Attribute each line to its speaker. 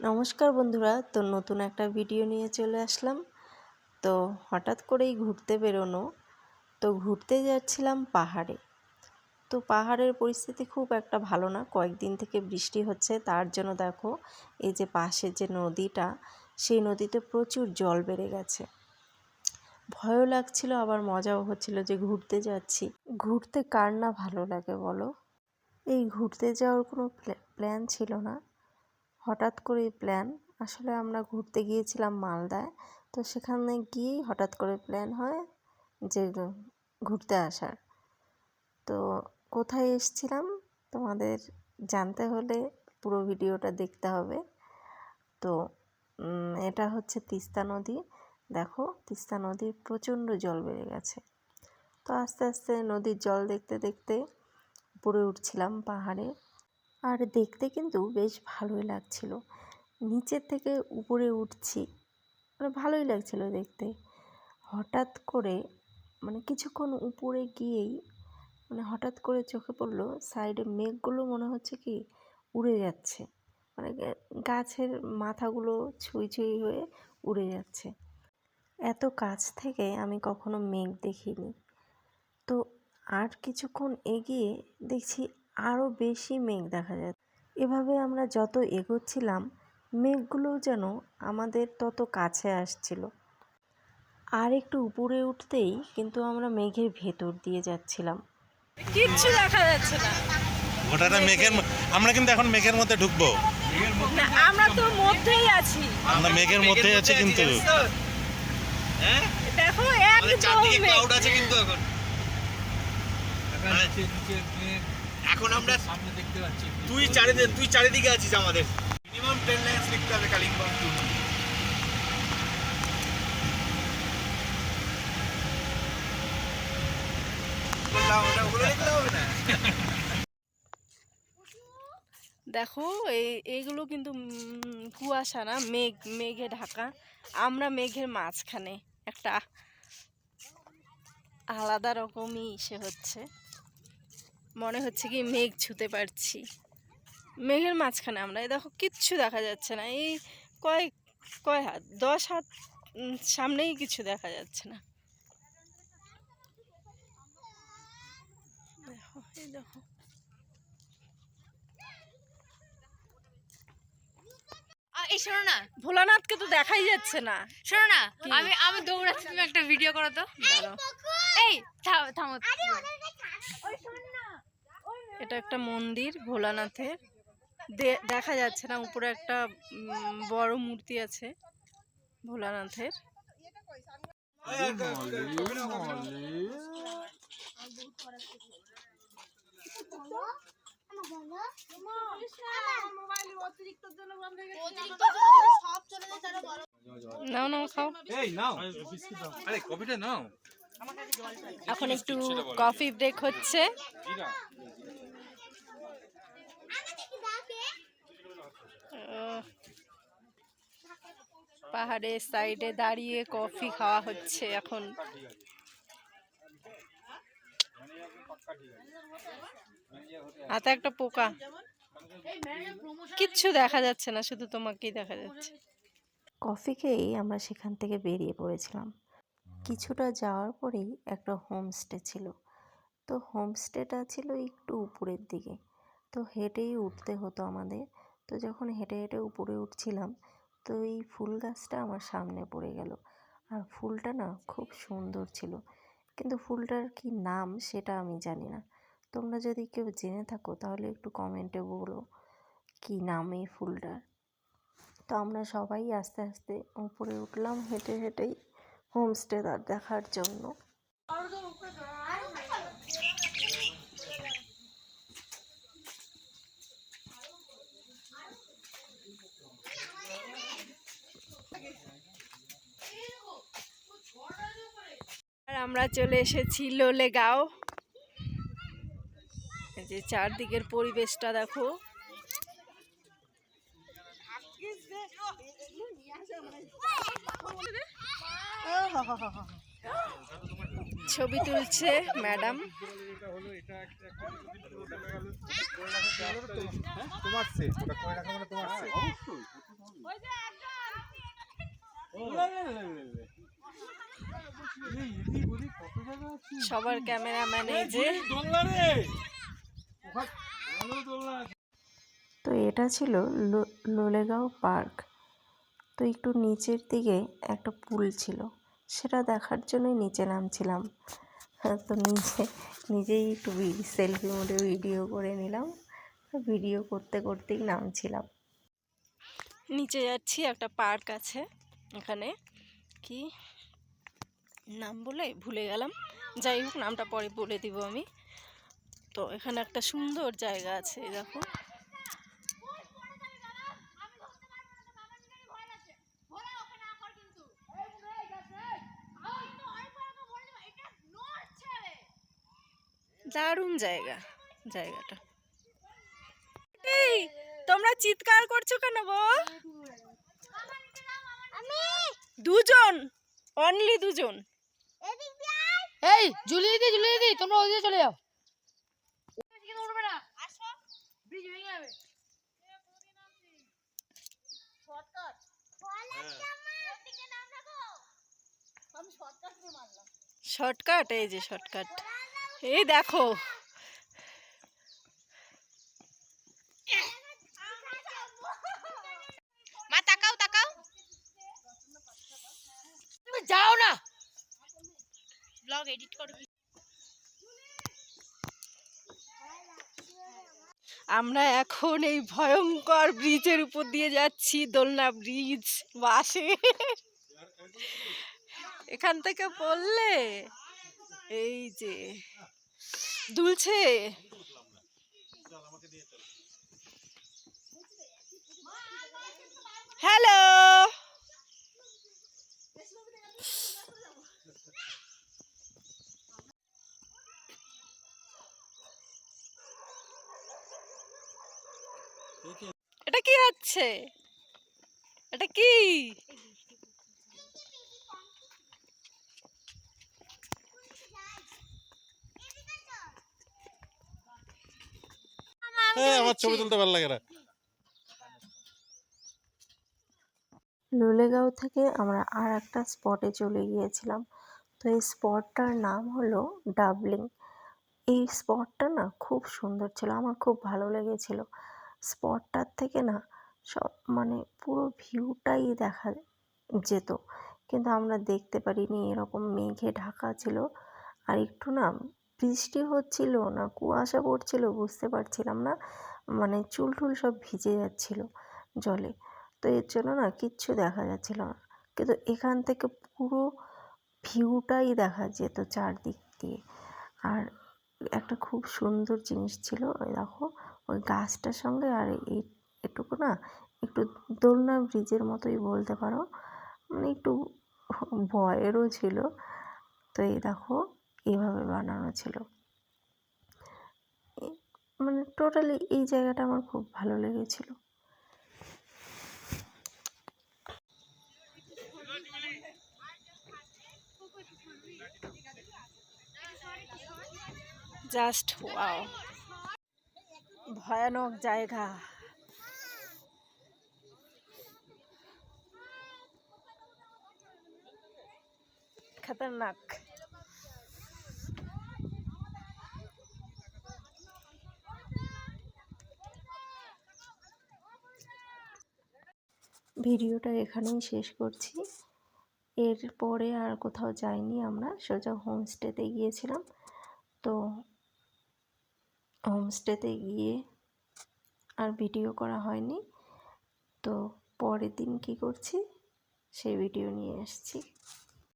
Speaker 1: নমস্কার বন্ধুরা, তো নতুন একটা ভিডিও নিয়ে চলে আসলাম। তো হঠাৎ করেই ঘুরতে বেরোনো, তো ঘুরতে যাচ্ছিলাম পাহাড়ে। তো পাহাড়ের পরিস্থিতি খুব একটা ভালো না, কয়েকদিন থেকে বৃষ্টি হচ্ছে, তার জন্য দেখো এই যে পাশের যে নদীটা, সেই নদীতে প্রচুর জল বেড়ে গেছে। ভয়ও লাগছিল, আবার মজাও হচ্ছিল যে ঘুরতে যাচ্ছি। ঘুরতে কার না ভালো লাগে বলো? এই ঘুরতে যাওয়ার কোনো প্ল্যান ছিল না। হঠাৎ করে প্ল্যান আসলে আমরা ঘুরতে গিয়েছিলাম মালদায়, তো সেখানে গিয়েই হঠাৎ করে প্ল্যান হয় যে ঘুরতে আসার। তো কোথায় এসছিলাম তোমাদের জানতে হলে পুরো ভিডিওটা দেখতে হবে। তো এটা হচ্ছে তিস্তা নদী। দেখো, তিস্তা নদীর প্রচণ্ড জল বেড়ে গেছে। তো আস্তে আস্তে নদীর জল দেখতে দেখতে উপরে উঠছিলাম পাহাড়ে। আর দেখতে কিন্তু বেশ ভালোই লাগছিল। নিচের থেকে উপরে উঠছি মানে ভালোই লাগছিল দেখতে। হঠাৎ করে মানে কিছুক্ষণ উপরে গিয়েই মানে হঠাৎ করে চোখে পড়ল, সাইডে মেঘগুলো মনে হচ্ছে কি উড়ে যাচ্ছে। মানে গাছের মাথাগুলো ছুঁই ছুঁই হয়ে উড়ে যাচ্ছে। এত কাছ থেকে আমি কখনো মেঘ দেখিনি। তো আর কিছুক্ষণ এগিয়ে দেখছি আরও বেশি মেঘ দেখা যাচ্ছে এভাবে আমরা যত এগোচ্ছিলাম মেঘগুলোও যেন আমাদের তত কাছে আসছিল। আর একটু উপরে উঠতেই কিন্তু আমরা মেঘের ভেতর দিয়ে যাচ্ছিলাম।
Speaker 2: কিচ্ছু দেখা যাচ্ছে না।
Speaker 3: গোটাটা মেঘের আমরা কিন্তু এখন মেঘের মধ্যে ঢুকবো।
Speaker 2: না, আমরা তো মধ্যেই আছি।
Speaker 3: আমরা মেঘের মধ্যে আছি কিন্তু
Speaker 2: দেখো
Speaker 4: আমাদের
Speaker 2: একদম
Speaker 4: চারদিকে ক্লাউড আছে কিন্তু এখন।
Speaker 5: মেঘ
Speaker 4: এখন আমরা
Speaker 5: সামনে দেখতে পাচ্ছি
Speaker 4: তুই চারিদিকে তুই চারিদিকে আছিস আমাদের। মিনিমাম টেন লাইন্স লিখতে হবে কালিম্পং টু
Speaker 2: দেখো এই এইগুলো কিন্তু কুয়াশা না মেঘ মেঘে ঢাকা। আমরা মেঘের মাঝখানে একটা আলাদা রকমই সে হচ্ছে। মনে হচ্ছে কি মেঘ ছুতে পারছি। মেঘের মাঝখানে আমরা এই দেখো কিচ্ছু দেখা যাচ্ছে না। এই কয়েক কয় হাত? দশ হাত সামনেই কিছু দেখা যাচ্ছে না। দেখো এই দেখো।
Speaker 6: এই শোনো না।
Speaker 2: ভোলানাথকে তো দেখাই যাচ্ছে না।
Speaker 6: শোনো না আমি আমি দৌড়াচ্ছি তুমি একটা ভিডিও করো তো।
Speaker 2: দাঁড়াও।
Speaker 6: এই থামো থামো।
Speaker 2: এটা একটা মন্দির ভোলানাথের। দেখা যাচ্ছে না উপরে একটা বড় মূর্তি আছে ভোলানাথের। নাও নাও খাও।
Speaker 5: এই নাও। আরে কপিটা নাও।
Speaker 2: এখন একটু কফি ব্রেক হচ্ছে। পাহাড়ের সাইডে দাঁড়িয়ে কফি খাওয়া হচ্ছে এখন। হাতে একটা পোকা। কিচ্ছু দেখা যাচ্ছে না, শুধু তোমাকেই দেখা যাচ্ছে।
Speaker 1: কফি খেয়েই আমরা সেখান থেকে বেরিয়ে পড়েছিলাম। কিছুটা যাওয়ার পরেই একটা হোমস্টে ছিল। তো হোমস্টেটা ছিল একটু উপরের দিকে। তো হেঁটেই উঠতে হতো আমাদের। তো যখন হেঁটে হেঁটে উপরে উঠছিলাম, তো এই ফুল গাছটা আমার সামনে পড়ে গেল। আর ফুলটা না খুব সুন্দর ছিল। কিন্তু ফুলটার কি নাম সেটা আমি জানি না। তোমরা যদি কেউ জেনে থাকো, তাহলে একটু কমেন্টে বলো কি নাম এই ফুলটার। তো আমরা সবাই আস্তে আস্তে উপরে উঠলাম হেঁটে হেঁটেই হোমস্টে দেখার জন্য।
Speaker 2: আমরা চলে এসেছি লোলেগাঁও। এই যে চারদিকের পরিবেশটা দেখো। ছবি তুলছে ম্যাডাম।
Speaker 5: তোমার
Speaker 2: সবার ক্যামেরাম্যান এই যে।
Speaker 1: তো এটা ছিল লোলেগাঁও পার্ক। তো একটু নিচের দিকে একটা পুল ছিল। সেটা দেখার জন্যই নিচে নামছিলাম। হ্যাঁ, তো নিচে নিজেই একটু সেলফি মোডে ভিডিও করে নিলাম। ভিডিও করতে করতেই নামছিলাম।
Speaker 2: নিচে যাচ্ছি একটা পার্ক আছে এখানে। কি? নাম বলে ভুলে গেলাম। যাই হোক নামটা পরে বলে দিব আমি। তো এখানে একটা সুন্দর জায়গা আছে দেখো। দারুণ জায়গা জায়গাটা। এই তোমরা চিৎকার করছ কেন গো? দুজন অনলি দুজন।
Speaker 6: এই ঝুলিয়ে দিদি ঝুলিয়ে দিদি তোমরা ওদিকে চলে যাও।
Speaker 2: শর্টকাট এই যে শর্টকাট। এই দেখো।
Speaker 6: মা তাকাও তাকাও। তুমি যাও না। ব্লগ এডিট করো
Speaker 2: আমরা এখন এই ভয়ঙ্কর ব্রিজের উপর দিয়ে যাচ্ছি, দোলনা ব্রিজ বাসে। এখান থেকে পড়লে এই যে, দুলছে। হ্যালো এটা কি হচ্ছে এটা কি?
Speaker 3: হ্যাঁ আমার ছবি তুলতে ভালো লাগে না।
Speaker 1: লোলেগাঁও থেকে আমরা আর একটা স্পটে চলে গিয়েছিলাম। তো এই স্পটটার নাম হলো ডাবলিং। এই স্পটটা না খুব সুন্দর ছিল আমার খুব ভালো লেগেছিল। স্পটটার থেকে না সব মানে পুরো ভিউটাই দেখা যেত। কিন্তু আমরা দেখতে পারিনি এরকম মেঘে ঢাকা ছিল। আর একটু না বৃষ্টি হচ্ছিল না, কুয়াশা পড়ছিল, বুঝতে পারছিলাম না। মানে চুল টুল সব ভিজে যাচ্ছিল জলে। তো এর জন্য না কিচ্ছু দেখা যাচ্ছিল না। কিন্তু এখান থেকে পুরো ভিউটাই দেখা যেত চারদিক দিয়ে। আর একটা খুব সুন্দর জিনিস ছিল, ওই দেখো, ওই গাছটার সঙ্গে আর এই না? একটু দোলনা ব্রিজের মতোই বলতে পারো। মানে একটু ভয়েরও ছিল। তো এই দেখো এইভাবে বানানো ছিল। মানে টোটালি এই জায়গাটা আমার খুব ভালো লেগেছিল।
Speaker 2: Just wow. ভয়ানক জায়গা। খতরনাক।
Speaker 1: ভিডিওটা এখানেই শেষ করছি। এরপরে আর কোথাও যাইনি আমরা, সোজা হোমস্টেতে গিয়েছিলাম। তো হোমস্টেতে গিয়ে আর ভিডিও করা হয়নি। তো পরের দিন কি করছি? সেই ভিডিও নিয়ে এসেছি